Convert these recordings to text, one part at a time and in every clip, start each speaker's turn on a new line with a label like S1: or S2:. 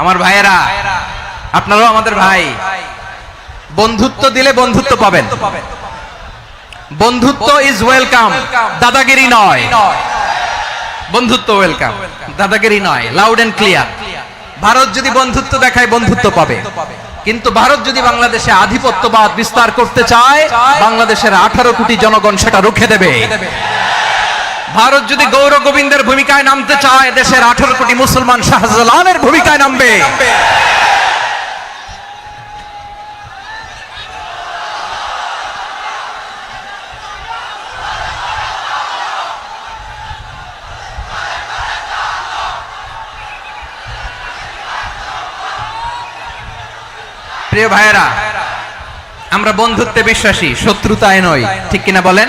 S1: আমার ভাইয়েরা আপনারাও আমাদের ভাই। বন্ধুত্ব দিলে বন্ধুত্ব পাবেন। বন্ধুত্ব ইজ ওয়েলকাম দাদাগিরি নয়। বন্ধুত্ব ওয়েলকাম দাদাগিরি নয়। লাউড এন্ড ক্লিয়ার ভারত যদি বন্ধুত্ব দেখায় বন্ধুত্ব পাবে। কিন্তু ভারত যদি বাংলাদেশে আধিপত্যবাদ বিস্তার করতে চায় বাংলাদেশের আঠারো কোটি জনগণ সেটা রুখে দেবে। ভারত যদি গৌর গোবিন্দের ভূমিকায় নামতে চায়, দেশের আঠারো কোটি মুসলমান শাহজালালের ভূমিকায় নামবে। প্রিয় ভাইয়েরা, আমরা বন্ধুত্বে বিশ্বাসী, শত্রুতায় নয় ঠিক কিনা বলেন?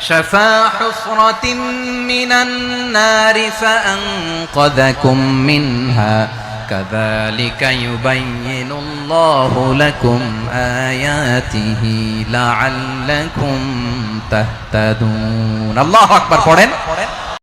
S1: شفا حفرة من النار فأنقذكم منها. كذلك يبين الله لكم آياته لعلكم تهتدون. الله أكبر قرن